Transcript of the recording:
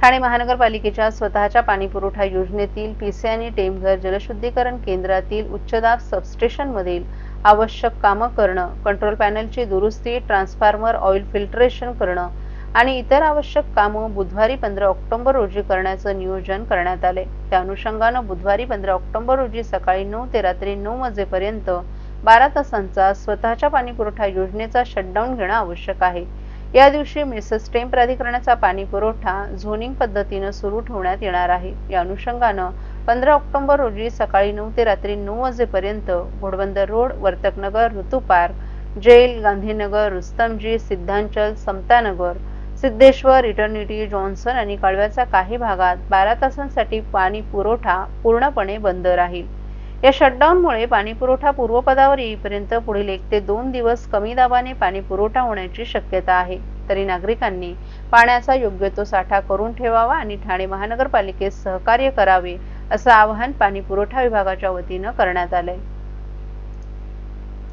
ठाणे महानगरपालिकेच्या स्वतःच्या पाणीपुरवठा योजनेतील पीसी आणि टेमघर जलशुद्धीकरण केंद्रातील उच्चदाब सबस्टेशनमधील आवश्यक कामं करणं कंट्रोल पॅनलची दुरुस्ती ट्रान्सफॉर्मर ऑइल फिल्टरेशन करणं आणि इतर आवश्यक कामं बुधवारी पंधरा ऑक्टोबर रोजी करण्याचं नियोजन करण्यात आले. त्या अनुषंगानं बुधवारी पंधरा ऑक्टोबर रोजी सकाळी नऊ ते रात्री नऊ वाजेपर्यंत बारा तासांचा स्वतःच्या पाणीपुरवठा योजनेचा शटडाऊन घेणं आवश्यक आहे. या दिवशी मिसेस टेम प्राधिकरणाचा पाणी पुरवठा झोनिंग पद्धतीनं सुरू ठेवण्यात येणार आहे. या अनुषंगानं पंधरा ऑक्टोबर रोजी सकाळी नऊ ते रात्री नऊ वाजेपर्यंत Ghodbunder road Vartaknagar Ritu park jail Gandhinagar Rustomjee Siddhanchal Samtanagar Siddheshwar Eternity Johnson आणि कळव्याचा काही भागात बारा तासांसाठी पाणी पुरवठा पूर्णपणे बंद राहील. या शटडाऊनमुळे पाणीपुरवठा पूर्वपदावर येईपर्यंत पुढील एक ते दोन दिवस कमी दाबाने पाणीपुरवठा होण्याची शक्यता आहे. तरी नागरिकांनी पाण्याचा योग्य तो साठा करून ठेवावा आणि ठाणे महानगरपालिकेस सहकार्य करावे असं आवाहन पाणी पुरवठा विभागाच्या वतीनं करण्यात आलंय.